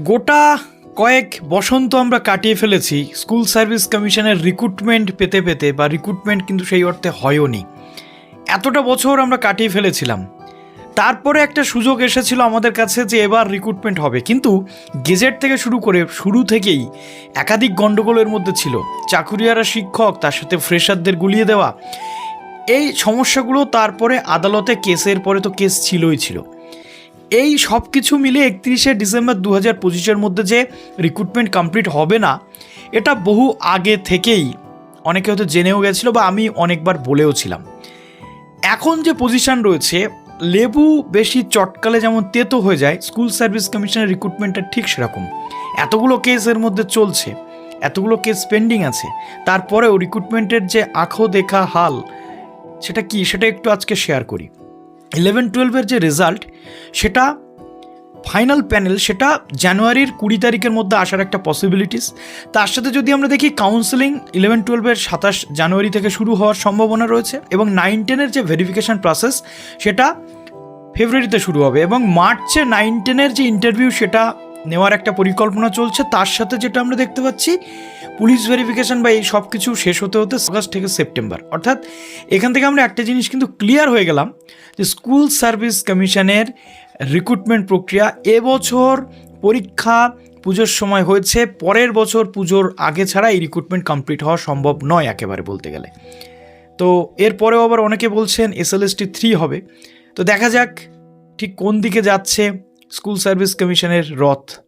গোটা কয়েক বসন্ত আমরা কাটিয়ে ফেলেছি স্কুল সার্ভিস কমিশনের রিক্রুটমেন্ট পেতে পেতে বা রিক্রুটমেন্ট কিন্তু সেই অর্থে হয়ওনি এতটা বছর আমরা কাটিয়ে ফেলেছিলাম। তারপরে একটা সুযোগ এসেছিল আমাদের কাছে যে এবার রিক্রুটমেন্ট হবে। কিন্তু গেজেট থেকে শুরু করে শুরু থেকেই একাধিক গণ্ডগোলের মধ্যে ছিল। চাকুরিয়ারা শিক্ষক, তার সাথে ফ্রেশারদের গুলিয়ে দেওয়া। এই সমস্যাগুলো তারপরে আদালতে কেসের পরে তো কেস ছিলই ছিল। এই সব কিছু মিলে একত্রিশে ডিসেম্বর দু হাজার পঁচিশের মধ্যে যে রিক্রুটমেন্ট কমপ্লিট হবে না, এটা বহু আগে থেকেই অনেকে হয়তো জেনেও গেছিল বা আমি অনেকবার বলেও ছিলাম। এখন যে পজিশান রয়েছে, লেবু বেশি চটকালে যেমন তেতো হয়ে যায় স্কুল সার্ভিস কমিশনের রিক্রুটমেন্টটা ঠিক সেরকম। এতগুলো কেস এর মধ্যে চলছে, এতগুলো কেস পেন্ডিং আছে, তারপরেও রিক্রুটমেন্টের যে আঁখো দেখা হাল, সেটা কি? সেটা একটু আজকে শেয়ার করি। ইলেভেন টুয়েলভের যে রেজাল্ট সেটা ফাইনাল প্যানেল, সেটা জানুয়ারির কুড়ি তারিখের মধ্যে আসার একটা পসিবিলিটিস তার সাথে যদি আমরা দেখি কাউন্সেলিং ইলেভেন টুয়েলভের সাতাশ জানুয়ারি থেকে শুরু হওয়ার সম্ভাবনা রয়েছে এবং নাইন টেনের যে ভেরিফিকেশান প্রসেস সেটা ফেব্রুয়ারিতে শুরু হবে এবং মার্চে নাইন টেনের যে ইন্টারভিউ সেটা নেওয়ার একটা পরিকল্পনা চলছে। তার সাথে যেটা আমরা দেখতে পাচ্ছি, পুলিশ ভেরিফিকেশন বা এই সব কিছু শেষ হতে হতে আগস্ট থেকে সেপ্টেম্বর। অর্থাৎ এখান থেকে আমরা একটা জিনিস কিন্তু ক্লিয়ার হয়ে গেলাম যে স্কুল সার্ভিস কমিশনের রিক্রুটমেন্ট প্রক্রিয়া এবছর পরীক্ষা পুজোর সময় হয়েছে। পরের বছর পুজোর আগে ছাড়া এই রিক্রুটমেন্ট কমপ্লিট হওয়া সম্ভব নয় একেবারে বলতে গেলে। তো এরপরেও আবার অনেকে বলছেন এসএলএসটি থ্রি হবে। তো দেখা যাক ঠিক কোন দিকে যাচ্ছে। স্কুল সার্ভিস কমিশনের রথ।